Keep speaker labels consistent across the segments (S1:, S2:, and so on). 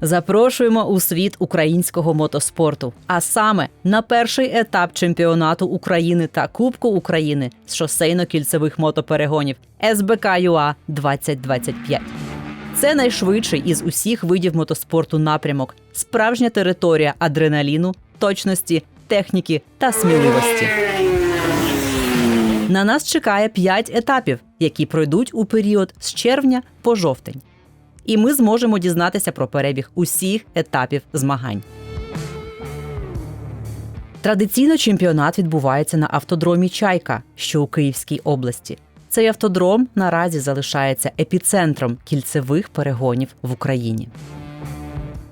S1: Запрошуємо у світ українського мотоспорту, а саме на перший етап чемпіонату України та Кубку України з шосейно-кільцевих мотоперегонів СБК ЮА 2025. Це найшвидший із усіх видів мотоспорту напрямок, справжня територія адреналіну, точності, техніки та сміливості. На нас чекає 5 етапів, які пройдуть у період з червня по жовтень. І ми зможемо дізнатися про перебіг усіх етапів змагань. Традиційно чемпіонат відбувається на автодромі Чайка, що у Київській області. Цей автодром наразі залишається епіцентром кільцевих перегонів в Україні.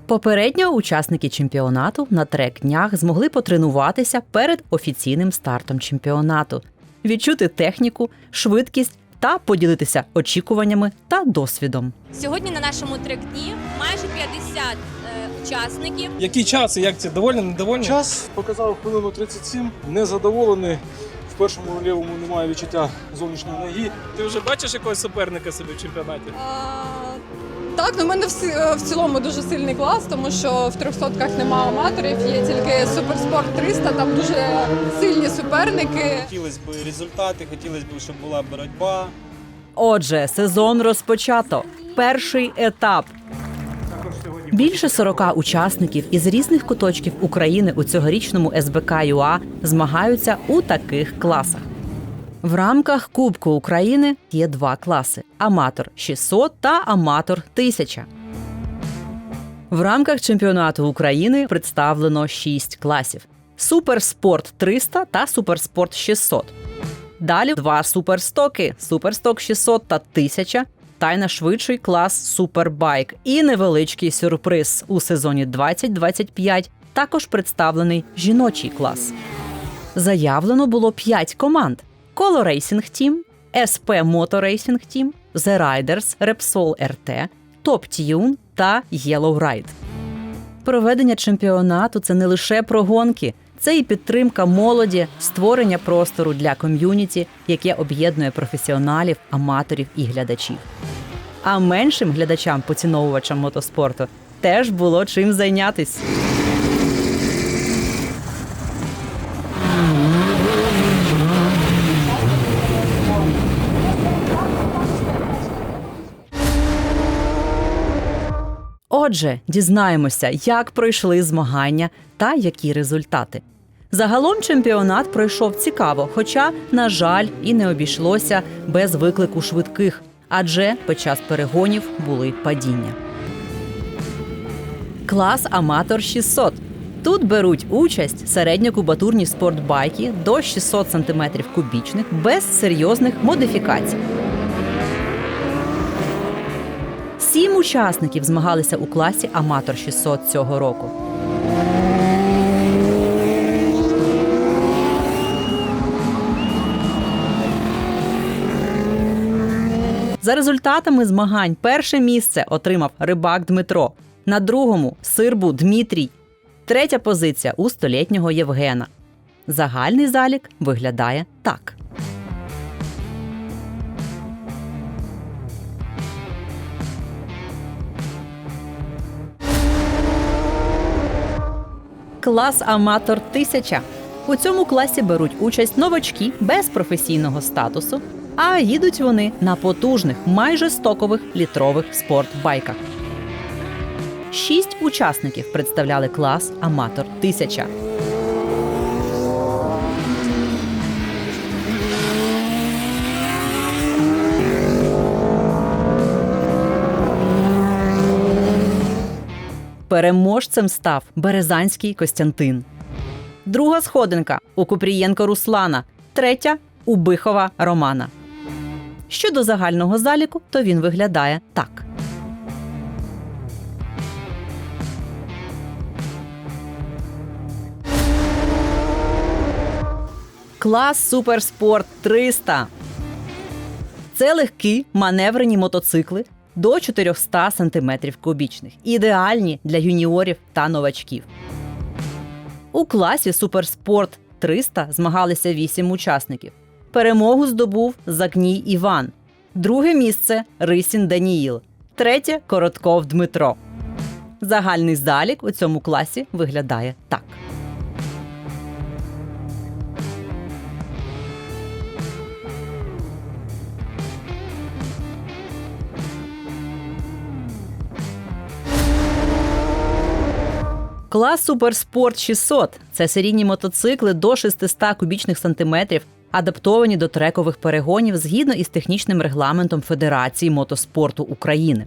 S1: Попередньо учасники чемпіонату на трек днях змогли потренуватися перед офіційним стартом чемпіонату, відчути техніку, швидкість та поділитися очікуваннями та досвідом.
S2: Сьогодні на нашому трек-дні майже 50 е, учасників.
S3: Який час і як це? Довольні, недовольні?
S4: Час показав хвилину 37. Незадоволений. В першому лівому немає відчуття зовнішньої ноги.
S3: Ти вже бачиш якогось суперника собі в чемпіонаті?
S5: А, Так, ну в мене в, е, в цілому дуже сильний клас, тому що в трьохсотках немає аматорів, є тільки суперспорт 300, там дуже сильні суперники.
S6: Хотілося б результати, хотілося б, щоб була боротьба.
S1: Отже, сезон розпочато. Перший етап. Більше 40 учасників із різних куточків України у цьогорічному СБК ЮА змагаються у таких класах. В рамках Кубку України є два класи: аматор 600 та аматор 1000. В рамках чемпіонату України представлено 6 класів: Суперспорт 300 та Суперспорт 600. Далі два суперстоки: Суперсток 600 та 1000 та й найшвидший клас Супербайк. І невеличкий сюрприз у сезоні 2025 також представлений жіночий клас. Заявлено було 5 команд: Color Racing Team, SP Motor Racing Team, The Riders, Repsol RT, Top Tune та Yellow Ride. Проведення чемпіонату це не лише про гонки, це і підтримка молоді, створення простору для ком'юніті, яке об'єднує професіоналів, аматорів і глядачів. А меншим глядачам-поціновувачам мотоспорту теж було чим зайнятись. Отже, дізнаємося, як пройшли змагання та які результати. Загалом чемпіонат пройшов цікаво, хоча, на жаль, і не обійшлося без виклику швидких, адже під час перегонів були падіння. Клас Аматор 600. Тут беруть участь середньокубатурні спортбайки до 600 см кубічних без серйозних модифікацій. Сім учасників змагалися у класі Аматор 600 цього року. За результатами змагань перше місце отримав рибак Дмитро, на другому сирбу Дмитрій, третя позиція у столітнього Євгена. Загальний залік виглядає так. Клас Аматор 1000. У цьому класі беруть участь новачки без професійного статусу, а їдуть вони на потужних, майже стокових літрових спортбайках. Шість учасників представляли клас Аматор 1000. Переможцем став Березанський Костянтин. Друга сходинка у Купрієнко Руслана, третя у Бихова Романа. Щодо загального заліку, то він виглядає так. Клас Суперспорт 300. Це легкі маневрені мотоцикли до 400 см кубічних, ідеальні для юніорів та новачків. У класі Суперспорт 300 змагалися 8 учасників. Перемогу здобув Загній Іван, друге місце Рисін Даніїл, третє Коротков Дмитро. Загальний залік у цьому класі виглядає так. Клас Суперспорт 600 – це серійні мотоцикли до 600 кубічних сантиметрів, адаптовані до трекових перегонів згідно із технічним регламентом Федерації мотоспорту України.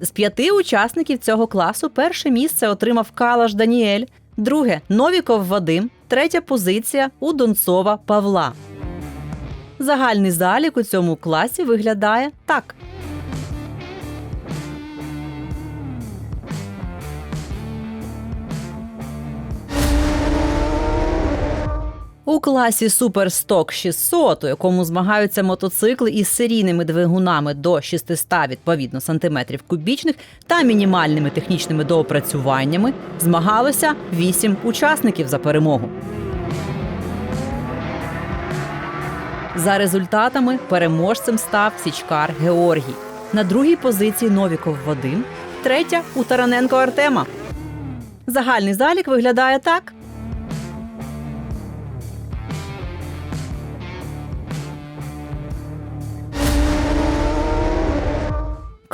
S1: З п'яти учасників цього класу перше місце отримав Калаш Даніель, друге Новіков Вадим, третя позиція у Донцова Павла. Загальний залік у цьому класі виглядає так. У класі Суперсток 600, у якому змагаються мотоцикли із серійними двигунами до 600 відповідно сантиметрів кубічних та мінімальними технічними доопрацюваннями, змагалося 8 учасників за перемогу. За результатами переможцем став Січкар Георгій. На другій позиції Новіков Вадим, третя у Тараненко Артема. Загальний залік виглядає так.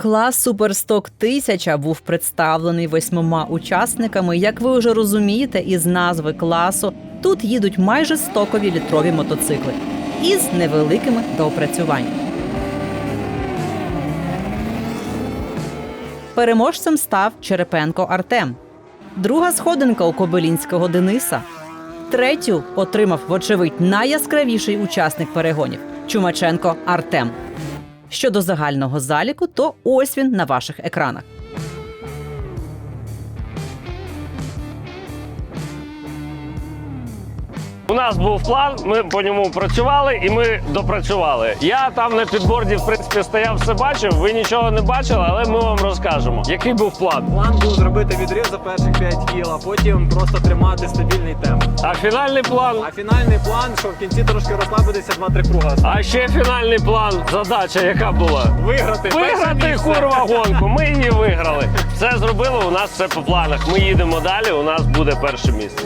S1: Клас Суперсток 1000 був представлений восьмома учасниками. Як ви вже розумієте, із назви класу тут їдуть майже стокові літрові мотоцикли із невеликими доопрацюваннями. Переможцем став Черепенко Артем. Друга сходинка у Кобилінського Дениса. Третю отримав, вочевидь, найяскравіший учасник перегонів Чумаченко Артем. Щодо загального заліку, то ось він на ваших екранах.
S7: У нас був план, ми по ньому працювали і ми допрацювали. Я там на підборді, в принципі, стояв, все бачив. Ви нічого не бачили, але ми вам розкажемо. Який був план?
S8: План був зробити відрив за перших 5 кіл, а потім просто тримати стабільний темп.
S7: А фінальний план?
S8: А фінальний план, що в кінці трошки розслабитися 2-3 круга.
S7: А ще фінальний план. Задача, яка була?
S8: Виграти.
S7: Виграти курва гонку. Ми її виграли. Все зробили. У нас все по планах. Ми їдемо далі. У нас буде перше місце.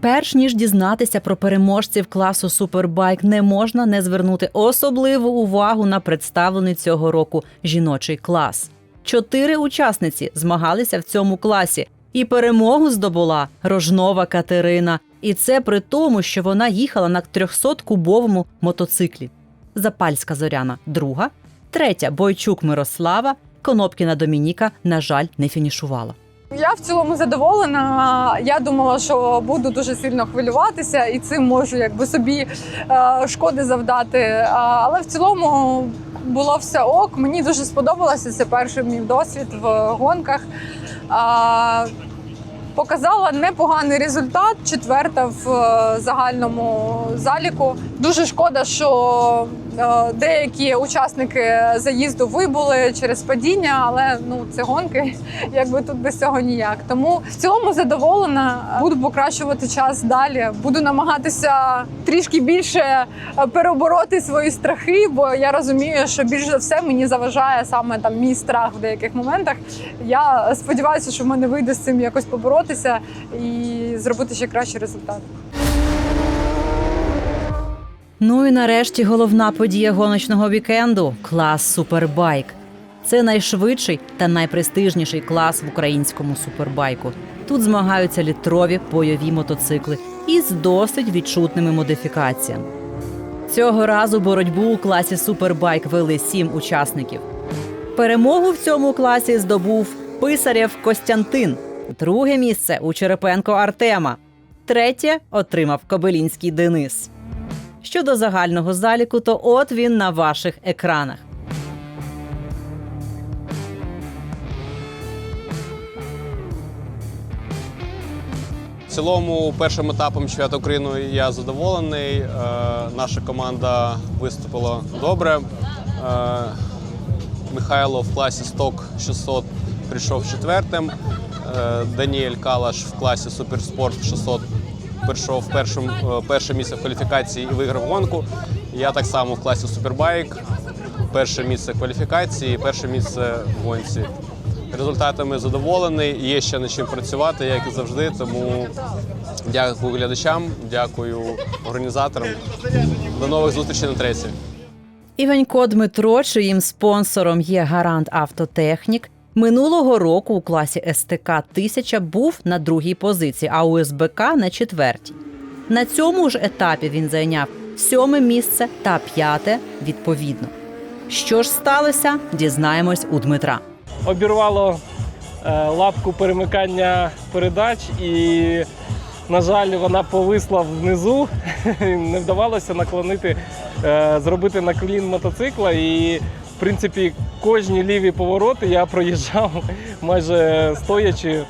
S1: Перш ніж дізнатися про переможців класу Супербайк, не можна не звернути особливу увагу на представлений цього року жіночий клас. Чотири учасниці змагалися в цьому класі, і перемогу здобула Рожнова Катерина. І це при тому, що вона їхала на 300-кубовому мотоциклі. Запальська Зоряна друга, третя Бойчук Мирослава, Конопкіна Домініка, на жаль, не фінішувала.
S5: Я в цілому задоволена. Я думала, що буду дуже сильно хвилюватися, і цим можу якби собі е, шкоди завдати. А, Але в цілому було все ок. Мені дуже сподобалося. Це перший мій досвід в гонках. А, Показала непоганий результат, четверта в е, загальному заліку. Дуже шкода, що е, деякі учасники заїзду вибули через падіння, але ну це гонки, якби тут без цього ніяк. Тому в цілому задоволена. Буду покращувати час далі. Буду намагатися трішки більше е, перебороти свої страхи, бо я розумію, що більш за все мені заважає саме там мій страх в деяких моментах. Я сподіваюся, що в мене вийде з цим якось поборотися і зробити ще кращий результат.
S1: Ну і нарешті головна подія гоночного вікенду клас Супербайк. Це найшвидший та найпрестижніший клас в українському супербайку. Тут змагаються літрові бойові мотоцикли із досить відчутними модифікаціями. Цього разу боротьбу у класі Супербайк вели сім учасників. Перемогу в цьому класі здобув Писарєв Костянтин, друге місце у Черепенко Артема, третє отримав Кобилінський Денис. Щодо загального заліку, то от він на ваших екранах.
S6: В цілому, першим етапом чемпіонату України я задоволений. Е, наша команда виступила добре. Е, Михайло в класі Сток 600 прийшов четвертим. Е, Даніель Калаш в класі Суперспорт 600 прийшов першим, е, перше місце в кваліфікації і виграв гонку. Я так само в класі Супербайк перше місце кваліфікації, перше місце в гонці. Результатами задоволений, є ще над чим працювати, як і завжди. Тому дякую глядачам, дякую організаторам. До нових зустрічей на тресі.
S1: Іванько Дмитро, чиїм спонсором є гарант автотехнік, минулого року у класі СТК 1000 був на другій позиції, а у СБК на четвертій. На цьому ж етапі він зайняв сьоме місце та п'яте відповідно. Що ж сталося, дізнаємось у Дмитра.
S3: Обірвало е, лапку перемикання передач і, на жаль, вона повисла внизу. Не вдавалося наклонити, е, зробити наклін мотоцикла. І, в принципі, кожні ліві повороти я проїжджав майже стоячи,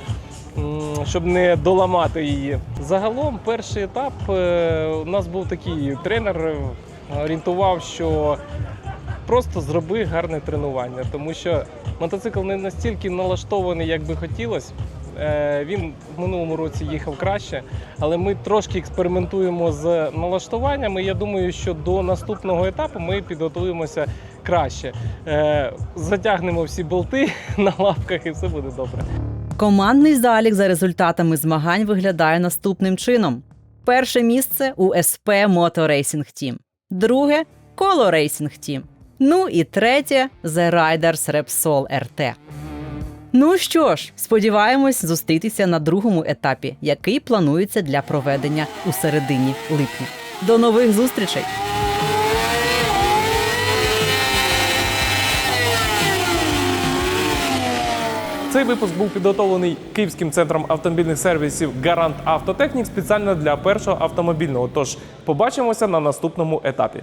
S3: щоб не доламати її. Загалом, перший етап е, у нас був такий тренер, е, орієнтував, що просто зроби гарне тренування, тому що мотоцикл не настільки налаштований, як би хотілося. Е, Він в минулому році їхав краще, але ми трошки експериментуємо з налаштуваннями. Я думаю, що до наступного етапу ми підготуємося краще. Е, Затягнемо всі болти на лапках і все буде добре.
S1: Командний залік за результатами змагань виглядає наступним чином: перше місце у СП Moto Racing Team, друге Коло Racing Team. Ну і третє The Riders Repsol RT. Ну що ж, сподіваємось зустрітися на другому етапі, який планується для проведення у середині липня. До нових зустрічей!
S3: Цей випуск був підготовлений Київським центром автомобільних сервісів Гарант Автотехнік спеціально для першого автомобільного. Тож побачимося на наступному етапі.